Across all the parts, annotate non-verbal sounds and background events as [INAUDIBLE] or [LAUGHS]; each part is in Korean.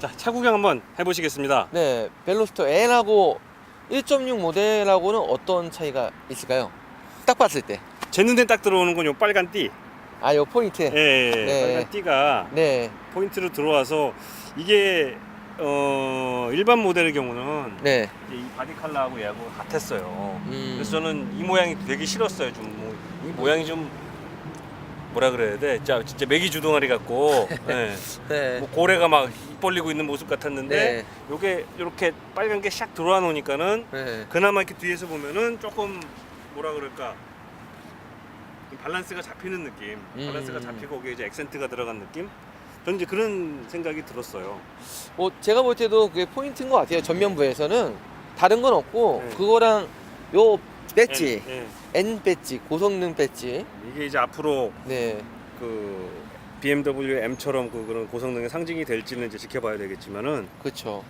자, 차 구경 한번 해보시겠습니다. 네, 벨로스터 N하고 1.6 모델하고는 어떤 차이가 있을까요? 딱 봤을 때. 제 눈에 딱 들어오는 건 요 빨간 띠. 아, 요 포인트. 예, 예, 예. 네. 빨간 띠가 네, 포인트로 들어와서 이게 어, 일반 모델의 경우는 네. 이 바디 컬러하고 얘하고 같았어요. 음. 그래서 저는 이 모양이 되게 싫었어요. 좀 뭐, 이 모양이 좀 뭐라 그래야 돼? 진짜, 진짜 메기 주둥아리 같고, 예. [LAUGHS] 네. 뭐 고래가 막 입 벌리고 있는 모습 같았는데, 네. 요게 이렇게 빨간 게 샥 들어와 놓으니까는 네. 그나마 이렇게 뒤에서 보면은 조금 뭐라 그럴까 이 밸런스가 잡히는 느낌, 음. 밸런스가 잡히고 거기에 이제 액센트가 들어간 느낌. 저는 이제 그런 생각이 들었어요. 뭐 제가 볼 때도 그게 포인트인 것 같아요. 전면부에서는 다른 건 없고 네. 그거랑 요 배지, 예, 예. N 배지, 고성능 배지. 이게 이제 앞으로 네. 그 BMW M처럼 그 그런 고성능의 상징이 될지는 이제 지켜봐야 되겠지만은 그렇죠.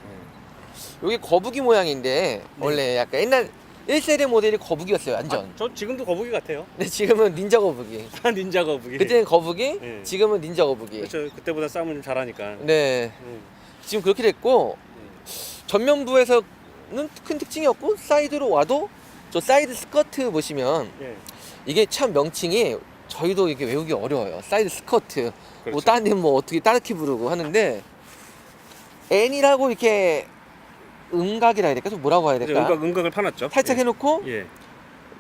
여기 거북이 모양인데 원래 약간 옛날 1세대 모델이 거북이였어요, 완전. 아, 저 지금도 거북이 같아요. 근데 지금은 닌자 거북이. [LAUGHS] 닌자 거북이. 그때는 거북이, 네. 지금은 닌자 거북이. 그렇죠. 그때보다 싸움을 좀 잘하니까. 네. 음. 지금 그렇게 됐고 전면부에서는 큰 특징이 없고 사이드로 와도 저 사이드 스커트 보시면 예. 이게 참 명칭이 저희도 이게 외우기 어려워요. 사이드 스커트. 뭐 그렇죠. 다른 데는 뭐 어떻게 따르게 부르고 하는데 N이라고 이렇게 음각이라 해야 될까? 좀 뭐라고 해야 이제 될까? 음각 음각을 파놨죠. 살짝 예. 해놓고 예.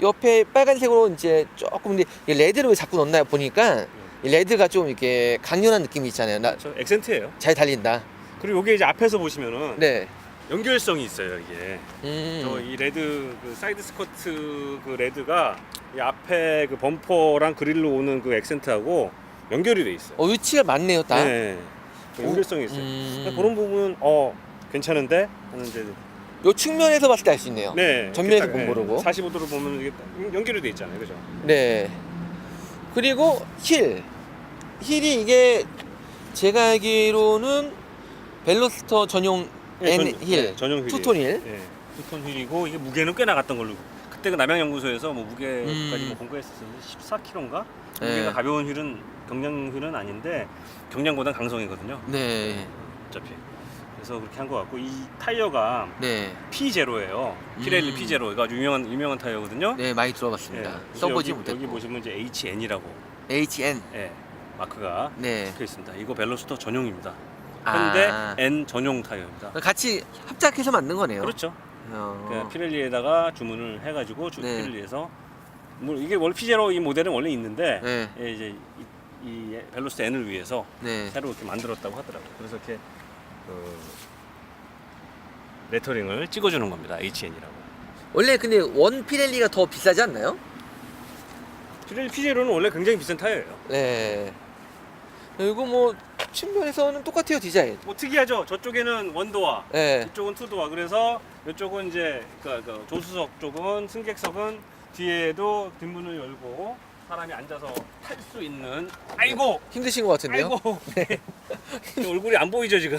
옆에 빨간색으로 이제 조금 근데 이 레드를 왜 자꾸 넣나 보니까 이 레드가 좀 이렇게 강렬한 느낌이 있잖아요. 나 잘 저 액센트예요. 달린다. 그리고 이게 이제 앞에서 보시면은 네. 연결성이 있어요 이게. 음. 저이 레드 그 사이드 스커트 그 레드가 이 앞에 그 범퍼랑 그릴로 오는 그 액센트하고 연결이 돼 있어요. 어 위치가 맞네요, 딱. 네. 그 연결성이 있어요. 음. 그러니까 그런 부분은 어 괜찮은데 하는 이제 요 측면에서 봤을 때 알 수 있네요. 네 전면에서 본 거로고. 45도로 보면 이게 딱 연결이 돼 있잖아요, 그죠? 네. 그리고 힐. 힐이 이게 제가 알기로는 벨로스터 전용 네, N 전- 힐, 네, 전용 휠이에요. 투톤 힐. 예, 투톤 휠이고 이게 무게는 꽤 나갔던 걸로. 그때 그 남양연구소에서 뭐 무게까지 음. 뭐 공개했었는데 14kg인가? 네. 무게가 가벼운 휠은 경량 휠은 아닌데 경량보단 강성이거든요. 네. 어차피. 그래서 그렇게 한 것 같고 이 타이어가 네. P0예요. 피렐리 음. P0. 이거 아주 유명한 유명한 타이어거든요. 네, 많이 들어봤습니다. 예, 써보지 여기, 못했고. 여기 보시면 이제 HN이라고 HN. 예, 마크가 네. 적혀 있습니다. 이거 벨로스터 전용입니다. 아. 현대 N 전용 타이어입니다. 같이 합작해서 만든 거네요. 그렇죠. 어. 그 피렐리에다가 주문을 해가지고 주 네. 피렐리에서 뭐 이게 원래 피제로 이 모델은 원래 있는데 네. 예, 이제 이, 이 벨로스 N을 위해서 네. 새로 이렇게 만들었다고 하더라고요. 그래서 이렇게 그 레터링을 찍어주는 겁니다. HN이라고. 원래 근데 원 피렐리가 더 비싸지 않나요? 피렐리 피제로는 원래 굉장히 비싼 타이어예요. 네. 그리고 뭐 측면에서는 똑같아요 디자인. 뭐 특이하죠. 저쪽에는 원도어, 네. 이쪽은 투도어. 그래서 이쪽은 이제 그, 그 조수석 쪽은 승객석은 뒤에도 뒷문을 열고 사람이 앉아서 탈 수 있는. 아이고, 힘드신 것 같은데요? 아이고. [LAUGHS] 얼굴이 안 보이죠 지금.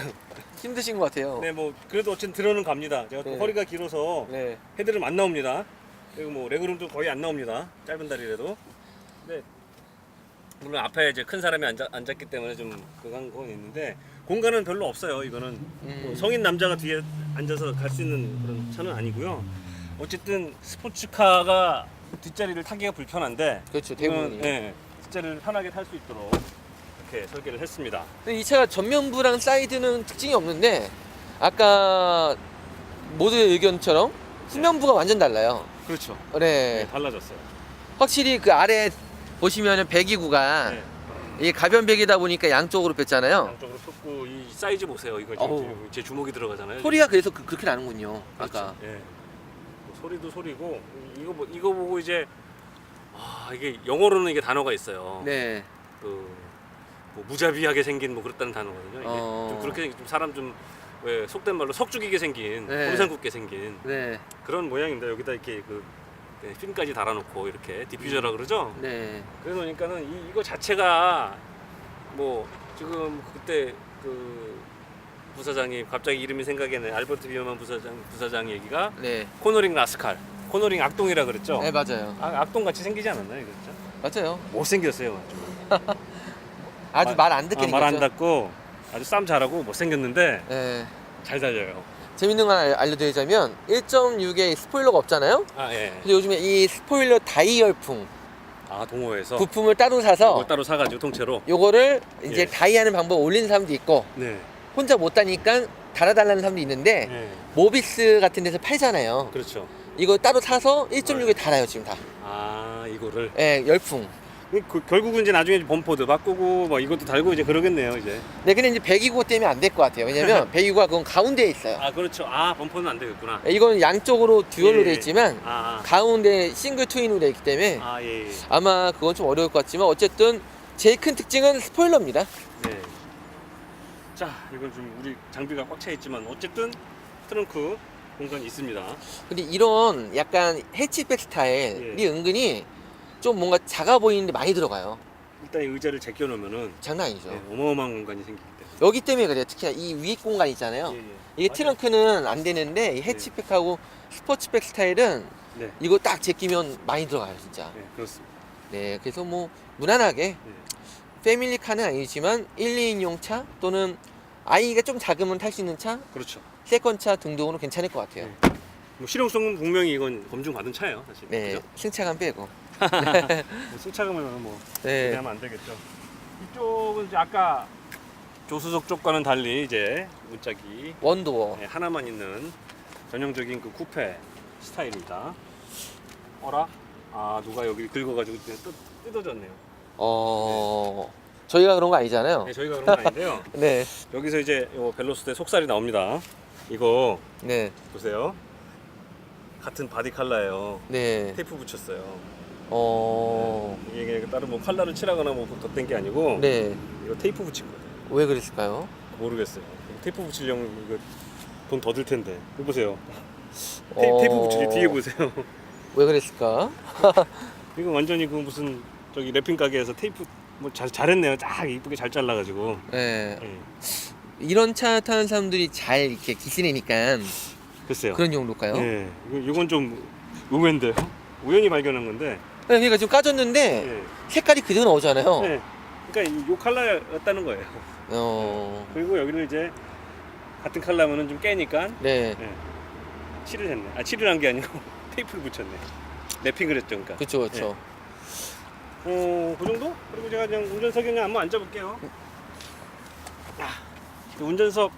힘드신 것 같아요. 네, 뭐 그래도 어쨌든 들어는 갑니다. 제가 또 네. 허리가 길어서 네. 헤드룸 안 나옵니다. 그리고 뭐 레그룸도 거의 안 나옵니다. 짧은 다리라도. 네. 물론 앞에 이제 큰 사람이 앉아, 앉았기 때문에 좀 그건 건 있는데 공간은 별로 없어요. 이거는 음. 뭐 성인 남자가 뒤에 앉아서 갈 수 있는 그런 차는 아니고요. 어쨌든 스포츠카가 뒷자리를 타기가 불편한데 그렇죠 대부분이. 예, 뒷자리를 편하게 탈 수 있도록 이렇게 설계를 했습니다. 근데 이 차가 전면부랑 사이드는 특징이 없는데 아까 모두의 의견처럼 후면부가 완전 달라요. 그렇죠. 네. 네, 달라졌어요. 확실히 그 아래 보시면은 배기구가 네. 이게 가변 배기다 보니까 양쪽으로 뺐잖아요. 양쪽으로 쏟고 이 사이즈 보세요. 이거 어우. 지금 제 주먹이 들어가잖아요. 소리가 그래서 그, 그렇게 나는군요. 그렇죠. 아까. 예. 뭐 소리도 소리고 이거 뭐 이거 보고 이제 아 이게 영어로는 이게 단어가 있어요. 네. 그 뭐 무자비하게 생긴 뭐 그렇다는 단어거든요. 이게 어. 좀 그렇게 좀 사람 좀 왜 속된 말로 석죽이게 생긴 네. 곰상궂게 생긴 네. 그런 모양입니다. 여기다 이렇게 그 네, 필름까지 달아놓고 이렇게 디퓨저라 그러죠. 네. 그래 놓으니까는 이, 이거 자체가 뭐 지금 그때 그 부사장이 갑자기 이름이 생각이 나네 알버트 비어만 부사장 부사장 얘기가 네. 코너링 라스칼 코너링 악동이라 그랬죠. 네, 맞아요. 아, 악동 같이 생기지 않았나요, 그렇죠? 맞아요. 못 생겼어요. 아주 [LAUGHS] 말 안 듣게 말안 생겼죠. 닿고 아주 싸움 잘하고 못생겼는데 네. 잘 달려요. 재밌는 거 하나 알려드리자면 1.6에 스포일러가 없잖아요. 아 예. 근데 요즘에 이 스포일러 다이얼풍 아 동호회에서 부품을 따로 사서 따로 사가지고 통째로. 요거를 이제 예. 다이하는 방법 올리는 사람도 있고 네. 혼자 못 다니까 달아달라는 사람도 있는데 네. 모비스 같은 데서 팔잖아요. 그렇죠. 이거 따로 사서 1.6에 달아요 지금 다. 아 이거를 예, 열풍. 그, 결국은 이제 나중에 범퍼도 바꾸고 뭐 이것도 달고 이제 그러겠네요 이제. 네, 근데 이제 129 때문에 안 될 것 같아요. 왜냐면 [LAUGHS] 129가 그건 가운데에 있어요. 아 그렇죠. 아 범퍼는 안 되겠구나. 이건 양쪽으로 듀얼로 예. 돼 있지만 아, 가운데 싱글 트윈으로 돼 있기 때문에 아, 아 예. 예. 아마 그건 좀 어려울 것 같지만 어쨌든 제일 큰 특징은 스포일러입니다. 네. 자 이건 좀 우리 장비가 꽉 차 있지만 어쨌든 트렁크 공간이 있습니다. 근데 이런 약간 해치백 스타일이 예. 은근히 좀 뭔가 작아 보이는데 많이 들어가요. 일단 이 의자를 제껴 놓으면은 장난 아니죠. 네, 어마어마한 공간이 생기기 때문에. 여기 때문에 그래요. 특히나 이위 공간 있잖아요. 예, 예. 이게 맞아요. 트렁크는 안 되는데 이 해치백하고 스포츠백 스타일은 네. 이거 딱 제끼면 많이 들어가요, 진짜. 네 그렇습니다. 네, 그래서 뭐 무난하게 네. 패밀리 카는 아니지만 1, 2인용 차 또는 아이가 좀 작으면 탈 수 있는 차, 그렇죠. 세컨 차 등등으로 괜찮을 것 같아요. 네. 뭐 실용성은 분명히 이건 검증 받은 차예요, 사실. 네, 그죠? 승차감 빼고. 뭐 승차감은 뭐 네, 기대하면 안 되겠죠. 이쪽은 이제 아까 조수석 쪽과는 달리 이제 문짝이 원도어. 네, 하나만 있는 전형적인 그 쿠페 스타일입니다. 어라? 아 누가 여기 긁어가지고 뜯, 뜯어졌네요. 어, 저희가 그런 거 아니잖아요. 네, 저희가 그런 건 아닌데요. [LAUGHS] 네, 여기서 이제 요 벨로스의 속살이 나옵니다. 이거 네, 보세요. 같은 바디 컬러예요. 네. 테이프 붙였어요. 어, 이게 그냥 다른 뭐 컬러를 칠하거나 뭐 덧댄 게 아니고 네. 이거 테이프 붙인 거예요. 왜 그랬을까요? 모르겠어요. 테이프 붙이려면 이거 돈 더 들 텐데. 이거 보세요. [LAUGHS] 테이, 어. 테이프 붙이기 뒤에 보세요. [LAUGHS] 왜 그랬을까? [LAUGHS] 이거 완전히 그 무슨 저기 랩핑 가게에서 테이프 뭐 잘 잘했네요. 딱 이쁘게 잘 잘라가지고. 네. 예. 이런 차 타는 사람들이 잘 이렇게 기스내니까 글쎄요. 그런 용도일까요? 예. 이건 좀 의외인데요. 우연히 발견한 건데. 네, 그러니까 지금 까졌는데 예. 색깔이 그대로 나오잖아요. 예. 그러니까 이- 요 컬러였다는 거예요. 어, 그리고 여기를 이제 같은 컬러면은 좀 깨니까 네. 예. 칠을 했네. 아 칠을 한 게 아니고 [LAUGHS] 테이프를 붙였네. 랩핑을 했죠, 그러니까. 그렇죠, 그렇죠. 어, 그 정도? 그리고 제가 그냥 운전석에 그냥 한번 앉아볼게요. 아, 그 운전석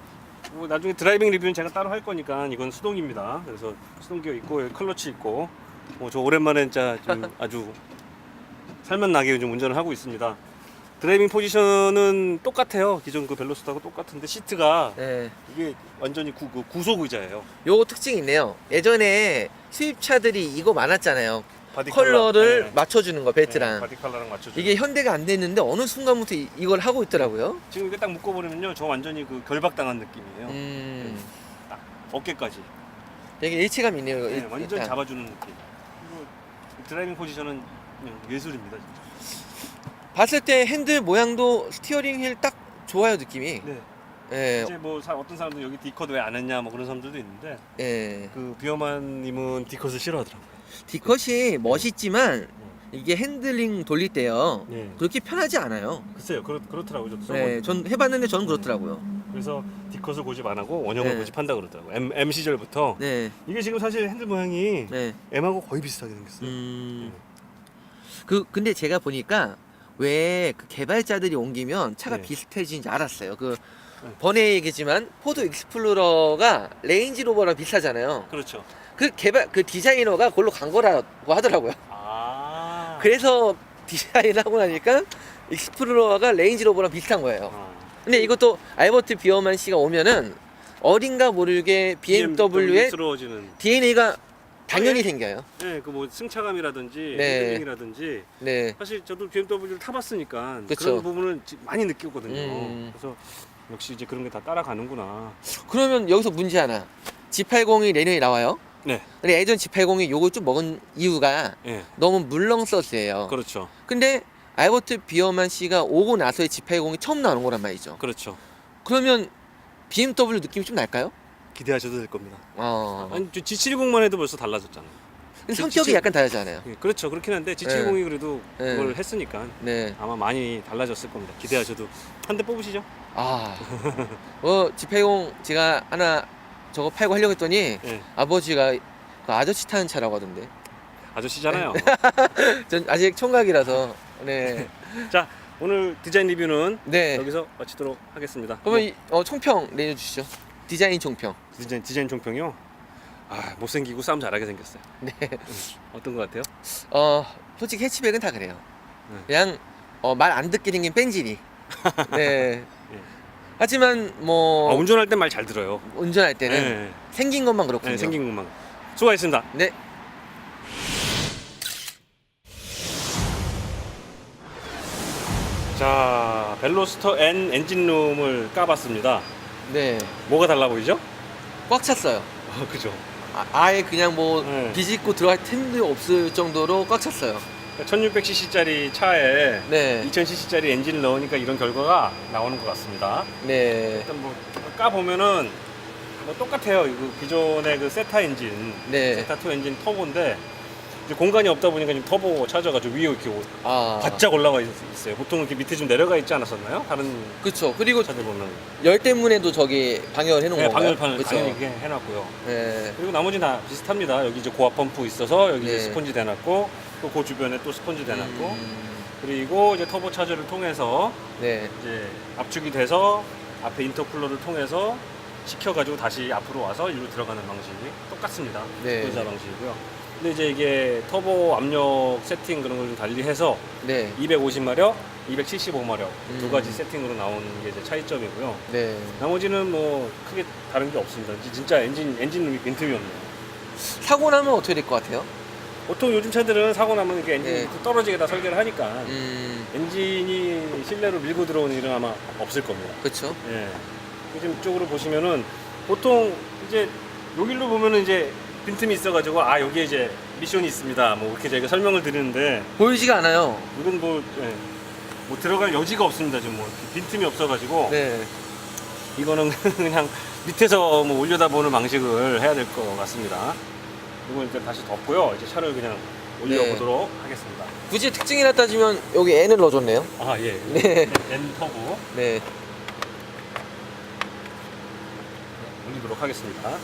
뭐 나중에 드라이빙 리뷰는 제가 따로 할 거니까 이건 수동입니다. 그래서 수동기어 있고 여기 클러치 있고 어, 저 오랜만에 진짜 좀 아주 살만 나게 좀 운전을 하고 있습니다. 드라이빙 포지션은 똑같아요. 기존 그 벨로스하고 똑같은데 시트가 네. 이게 완전히 구, 그 구속 의자예요. 요거 특징이 있네요. 예전에 수입차들이 이거 많았잖아요. 바디 컬러를 컬러. 네. 맞춰주는 거 베트랑. 네, 바디 컬러랑 맞춰줘. 이게 현대가 안 됐는데 어느 순간부터 이- 이걸 하고 있더라고요. 지금 이게 딱 묶어 버리면요, 저 완전히 그 결박당한 느낌이에요. 음, 어깨까지. 되게 일체감 있네요. 이거 네, 일- 완전 일단. 잡아주는 느낌. 드라이빙 포지션은 그냥 예술입니다, 진짜. 봤을 때 핸들 모양도 스티어링 휠 딱 좋아요 느낌이. 네. 예, 이제 뭐 사- 어떤 사람들 여기 디컷 왜 안 했냐 뭐 그런 사람들도 있는데 예. 그 비어만님은 디컷을 싫어하더라고요. 디컷이 멋있지만 이게 핸들링 돌릴 때요. 네. 그렇게 편하지 않아요. 글쎄요, 그렇, 그렇더라고요. 저도 써보- 네, 전 해봤는데 저는 그렇더라고요. 그래서 디컷을 고집 안 하고 원형을 네. 고집한다 그러더라고요. M, M 시절부터 네, 이게 지금 사실 핸들 모양이 네. M하고 거의 비슷하게 생겼어요. 음. 그 근데 제가 보니까 왜 그 개발자들이 옮기면 차가 네. 비슷해지는지 알았어요. 그 네. 번외 얘기지만 포드 익스플로러가 레인지 로버랑 비슷하잖아요. 그렇죠. 그 개발 그 디자이너가 그걸로 간 거라고 하더라고요. 아. 그래서 디자인하고 나니까 익스플로러가 레인지 로버랑 비슷한 거예요. 아. 근데 이것도 알버트 비어만 씨가 오면은 어딘가 모르게 BMW의 스러워지는 DNA가 당연히 예. 생겨요. 네, 그 뭐 승차감이라든지 네. 핸들링이라든지 네. 사실 저도 BMW를 타봤으니까 그 그쵸. 런 부분을 지- 많이 느꼈거든요. 음. 그래서 역시 이제 그런 게 다 따라가는구나. 그러면 여기서 문제 하나. G80이 내년에 나와요. 네. 근데 예전 G80이 요걸 좀 먹은 이유가 예. 너무 물렁서스예요. 그렇죠. 근데 알버트 비어만 씨가 오고 나서의 G80이 처음 나오는 거란 말이죠. 그렇죠. 그러면 BMW 느낌이 좀 날까요? 기대하셔도 될 겁니다. 어. 아니 저 G70만 해도 벌써 달라졌잖아요. 근데 성격이 G70 약간 다르잖아요. 예, 그렇죠. 그렇긴 한데 G70이 그래도 네. 그걸 했으니까 네. 아마 많이 달라졌을 겁니다. 기대하셔도 한 대 뽑으시죠. 아. 어, G80 제가 하나 저거 팔고 하려고 했더니 예. 아버지가 그 아저씨 타는 차라고 하던데. 아저씨잖아요. [LAUGHS] 전 아직 총각이라서. 네. [LAUGHS] 자 오늘 디자인 리뷰는 네. 여기서 마치도록 하겠습니다. 그러면 이, 어, 총평 내려주시죠. 디자인 총평. 뭐, 디자인 디자인 총평이요. 아 못생기고 싸움 잘하게 생겼어요. 네. 어떤 것 같아요? 어, 솔직히 해치백은 다 그래요. 네. 그냥 어, 말 안 듣게 생긴 뺀질이. [LAUGHS] 네. 예. 하지만 뭐 아, 운전할 땐말잘 들어요. 운전할 때는 네. 생긴 것만 그렇군요. 네, 생긴 것만. 수고하셨습니다. 네. 자 벨로스터 N 엔진룸을 까봤습니다. 네. 뭐가 달라 보이죠? 꽉 찼어요. 어, 그죠. 아, 아예 그냥 뭐 네. 비집고 들어갈 틈도 없을 정도로 꽉 찼어요. 1600cc짜리 차에 네. 2000cc짜리 엔진을 넣으니까 이런 결과가 나오는 것 같습니다. 네. 일단 뭐 까보면은 뭐 똑같아요. 이거 기존의 그 세타 엔진, 네. 세타 2 엔진 터보인데 이제 공간이 없다 보니까 지금 터보 차저가지고 위에 이렇게 아. 바짝 올라가 있- 있어요. 보통 이렇게 밑에 좀 내려가 있지 않았었나요? 다른 그렇죠. 그리고 차들 보면 열대문에도 저기 방열해 놓은 네, 건가요? 방열판을 그쵸? 당연히 이렇게 해놨고요. 네. 그리고 나머지 다 비슷합니다. 여기 이제 고압 펌프 있어서 여기 이제 네. 스펀지 대놨고 또 그 주변에 또 스펀지 대놨고 음, 그리고 이제 터보 차저를 통해서 네. 이제 압축이 돼서 앞에 인터쿨러를 통해서 식혀가지고 다시 앞으로 와서 이리로 들어가는 방식이 똑같습니다. 네. 분사 방식이고요. 근데 이제 이게 터보 압력 세팅 그런 걸 좀 달리해서 네. 250마력, 275마력 두 음. 가지 세팅으로 나오는 게 이제 차이점이고요. 네. 나머지는 뭐 크게 다른 게 없습니다. 지- 진짜 엔진 엔진 없네요. 사고 나면 어떻게 될 것 같아요? 보통 요즘 차들은 사고 나면 이렇게 엔진이 네. 떨어지게 다 설계를 하니까 음, 엔진이 실내로 밀고 들어오는 일은 아마 없을 겁니다. 그렇죠. 예. 요즘 쪽으로 보시면은 보통 이제 여기로 보면은 이제 빈틈이 있어가지고 아 여기에 이제 미션이 있습니다. 뭐 이렇게 저희가 설명을 드리는데 보이지가 않아요. 이건 뭐, 예. 뭐 들어갈 여지가 없습니다. 지금 뭐 빈틈이 없어가지고 네. 이거는 [LAUGHS] 그냥 밑에서 뭐 올려다보는 방식을 해야 될 것 같습니다. 이거 이제 다시 덮고요. 이제 차를 그냥 올려보도록 하겠습니다. 굳이 특징이라 따지면 여기 N을 넣어줬네요. 아 예. 네. N 터보 네. 올리도록 하겠습니다.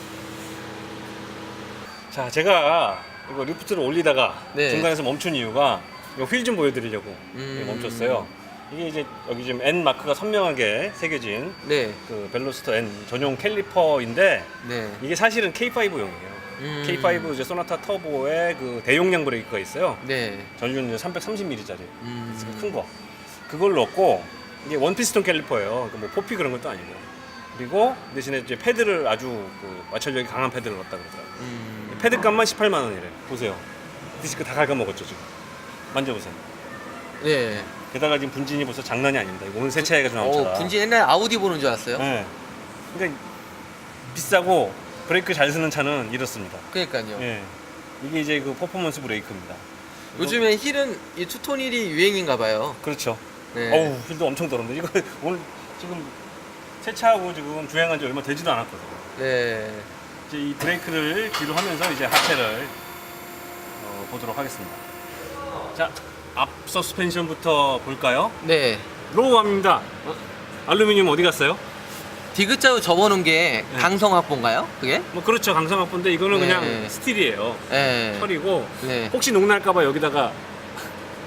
자, 제가 이거 리프트를 올리다가 네. 중간에서 멈춘 이유가 휠좀 보여드리려고 음. 멈췄어요. 이게 이제 여기 지금 N 마크가 선명하게 새겨진 네. 그 벨로스터 N 전용 캘리퍼인데 네. 이게 사실은 K5용이에요. 음. K5 이제 소나타 터보에 그 대용량 브레이크가 있어요. 네. 전륜 330mm짜리 음. 큰 거. 그걸 넣고 이게 원 피스톤 캘리퍼예요. 그뭐 포피 그런 것도 아니고. 그리고 대신에 이제 패드를 아주 그 마찰력이 강한 패드를 넣었다 그러더라고요. 음. 패드 값만 18만 원이래. 보세요. 디스크 다 갉아먹었죠 지금. 만져보세요. 네. 게다가 지금 분진이 벌써 장난이 아닙니다. 이거 오늘 좀 어, 나옵니다. 분진 옛날 아우디 보는 줄 알았어요. 네. 그러니까 비싸고 브레이크 잘 쓰는 차는 이렇습니다. 그러니까요. 예. 이게 이제 그 퍼포먼스 브레이크입니다. 요즘에 힐은 이 투톤 힐이 유행인가 봐요. 그렇죠. 네. 어우 휠도 엄청 더럽네. 이거 [LAUGHS] 오늘 지금 새 차하고 지금 주행한 지 얼마 되지도 않았거든요. 네. 이제 이 브레이크를 뒤로 하면서 이제 하체를 어, 보도록 하겠습니다. 자, 앞 서스펜션부터 볼까요? 네. 로우암입니다. 알루미늄 어디 갔어요? 디귿자로 접어놓은 게 네. 강성합본가요? 그게? 뭐 그렇죠 강성합본데 이거는 네. 그냥 스틸이에요. 네. 철이고 네. 혹시 녹날까봐 여기다가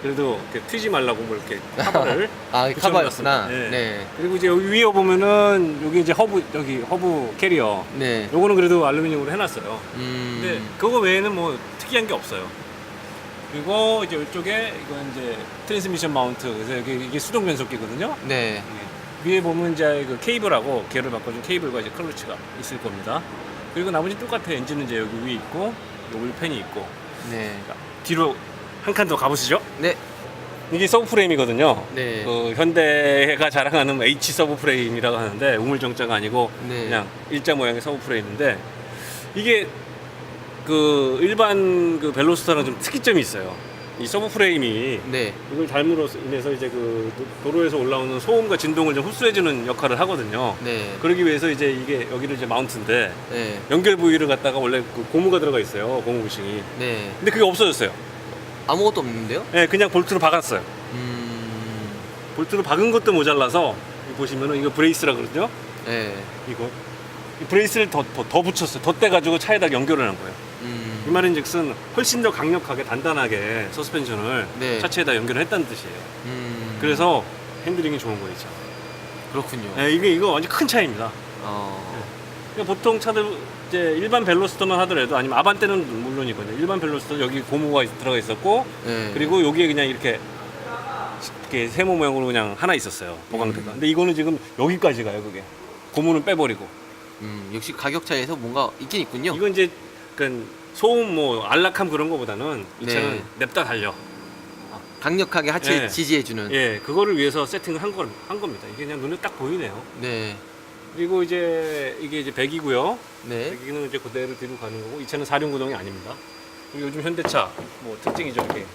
그래도 이렇게 튀지 말라고 뭐 이렇게 커버를 [LAUGHS] 아, 이 카바였구나. 붙여놨습니다. 네. 네. 그리고 이제 여기 위에 보면은 여기 이제 허브 여기 허브 캐리어 네. 요거는 그래도 알루미늄으로 해놨어요. 음. 근데 그거 외에는 뭐 특이한 게 없어요. 그리고 이제 이쪽에 이건 이제 트랜스미션 마운트 그래서 여기 이게 수동 변속기거든요. 네. 위에 보면 이제 그 케이블하고 기어를 바꿔준 케이블과 이제 클러치가 있을 겁니다. 그리고 나머지 똑같아요. 엔진은 이제 여기 위에 있고 오일팬이 있고 네. 자, 뒤로 한 칸 더 가보시죠. 네. 이게 서브 프레임이거든요. 네. 그 현대가 자랑하는 H 서브 프레임이라고 하는데 우물정자가 아니고 네. 그냥 일자 모양의 서브 프레임인데 이게 그 일반 그 벨로스터랑 좀 특이점이 있어요. 이 서브 프레임이 네. 이걸 닮으로 인해서 이제 그 도- 도로에서 올라오는 소음과 진동을 좀 흡수해주는 역할을 하거든요. 네. 그러기 위해서 이제 이게 여기를 이제 마운트인데 네. 연결 부위를 갖다가 원래 그 고무가 들어가 있어요. 고무 부싱이. 네. 근데 그게 없어졌어요. 아무것도 없는데요? 예, 그냥 볼트로 박았어요. 음. 볼트로 박은 것도 모자라서 여기 보시면은 이거 브레이스라 그러죠? 네. 이거 이 브레이스를 더, 더, 더 붙였어요. 덧대 가지고 차에다 연결을 한 거예요. 음. 이 말인즉슨 훨씬 더 강력하게 단단하게 서스펜션을 네. 차체에다 연결을 했다는 뜻이에요. 음. 그래서 핸들링이 좋은 거죠. 그렇군요. 예, 이게 이거 완전 큰 차이입니다. 어. 그러니까 보통 차들 이제 일반 벨로스터만 하더라도 아니면 아반떼는 물론이거든요. 일반 벨로스터 여기 고무가 들어가 있었고 네. 그리고 여기에 그냥 이렇게 이렇게 세모 모양으로 그냥 하나 있었어요 보강대가. 음. 근데 이거는 지금 여기까지 가요 그게. 고무는 빼버리고. 음, 역시 가격 차이에서 뭔가 있긴 있군요. 이건 이제 그 소음 뭐 안락함 그런 거보다는 이 네. 차는 냅다 달려. 강력하게 하체 네. 지지해주는. 예, 그거를 위해서 세팅을 한, 걸, 한 겁니다. 이게 그냥 눈에 딱 보이네요. 네. 그리고 이제 이게 이제 100이고요. 네. 여기는 이제 그대로 뒤로 가는 거고 이 차는 사륜구동이 아닙니다. 그리고 요즘 현대차 뭐 특징이죠 이렇게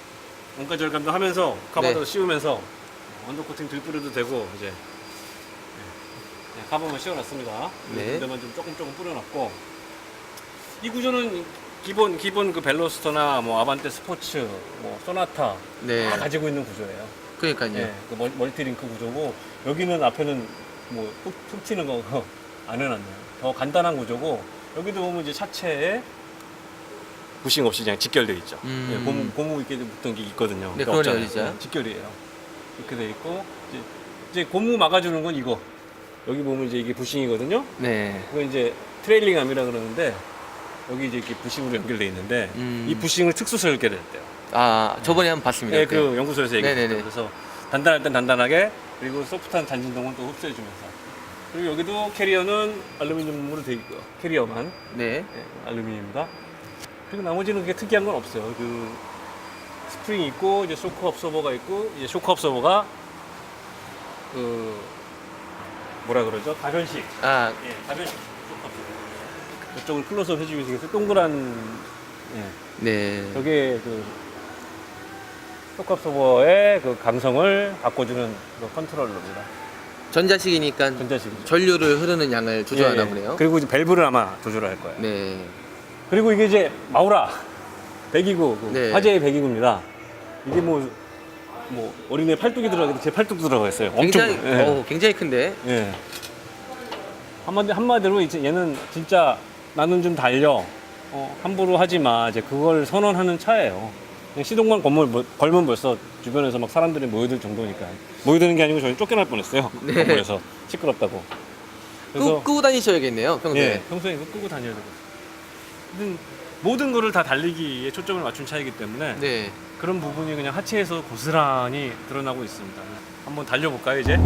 원가 절감도 하면서 카바도 네. 씌우면서 언더 코팅 들뿌려도 되고 이제 네. 네, 카바만 씌워놨습니다. 네. 근데만 좀 조금 조금 뿌려놨고 이 구조는 기본 기본 그 벨로스터나 뭐 아반떼 스포츠 뭐 소나타 네. 다 가지고 있는 구조예요. 그러니까요. 네, 그 멀- 멀티링크 구조고 여기는 앞에는 뭐 훅, 훅 튀는 거 [LAUGHS] 안 해놨네요. 더 간단한 구조고 여기도 보면 이제 차체에 부싱 없이 그냥 직결돼 있죠. 음. 예, 고무 고무 있게 붙은 게 있거든요. 네, 그러네요, 없잖아요. 진짜. 네, 직결이에요. 이렇게 돼 있고 이제, 이제 고무 막아주는 건 이거. 여기 보면 이제 이게 부싱이거든요. 네. 그거 이제 트레일링 암이라 그러는데 여기 이제 이렇게 부싱으로 연결돼 있는데 음. 이 부싱을 특수서 연결했대요. 아, 저번에 한번 봤습니다. 네. 그 연구소에서. 네네네. 그래서 단단할 땐 단단하게 그리고 소프트한 잔진동은 또 흡수해주면서 그리고 여기도 캐리어는 알루미늄으로 되어 있고요. 캐리어만 네. 네, 알루미늄입니다. 그리고 나머지는 그게 특이한 건 없어요. 그 스프링이 있고 이제 쇼크 업서버가 있고 이제 쇼크 업서버가 그 뭐라 그러죠? 다변식. 아, 예, 다변식 쇼크 업서버. 이쪽을 클로즈업 해주기 위해서 동그란 예, 네. 저게 그 쇼크업 서버의 그 강성을 바꿔주는 그 컨트롤러입니다. 전자식이니까 전자식이죠. 전류를 흐르는 양을 조절하나 예, 예. 보네요. 그리고 이제 밸브를 아마 조절을 할 거예요. 네. 그리고 이게 이제 마우라 129, 그 네. 화재의 129입니다. 이게 뭐, 뭐 어린애 팔뚝이 들어가는데 제 팔뚝도 들어가 있어요. 엄청. 굉장히 예. 어, 굉장히 큰데. 예. 한마디 한마디로 이제 얘는 진짜 나는 좀 달려. 어, 함부로 하지 마. 이제 그걸 선언하는 차예요. 그냥 시동만 걸면, 뭐- 걸면 벌써 주변에서 막 사람들이 모여들 정도니까. 모여드는 게 아니고 저희 쫓겨날 뻔했어요. [LAUGHS] 네. 건물에서 시끄럽다고. 끄, 끄고 다니셔야겠네요, 평소에. 예, 평소에 이거 끄고 다녀야 되고. 모든, 모든 거를 다 달리기에 초점을 맞춘 차이기 때문에 네. 그런 부분이 그냥 하체에서 고스란히 드러나고 있습니다. 한번 달려볼까요, 이제?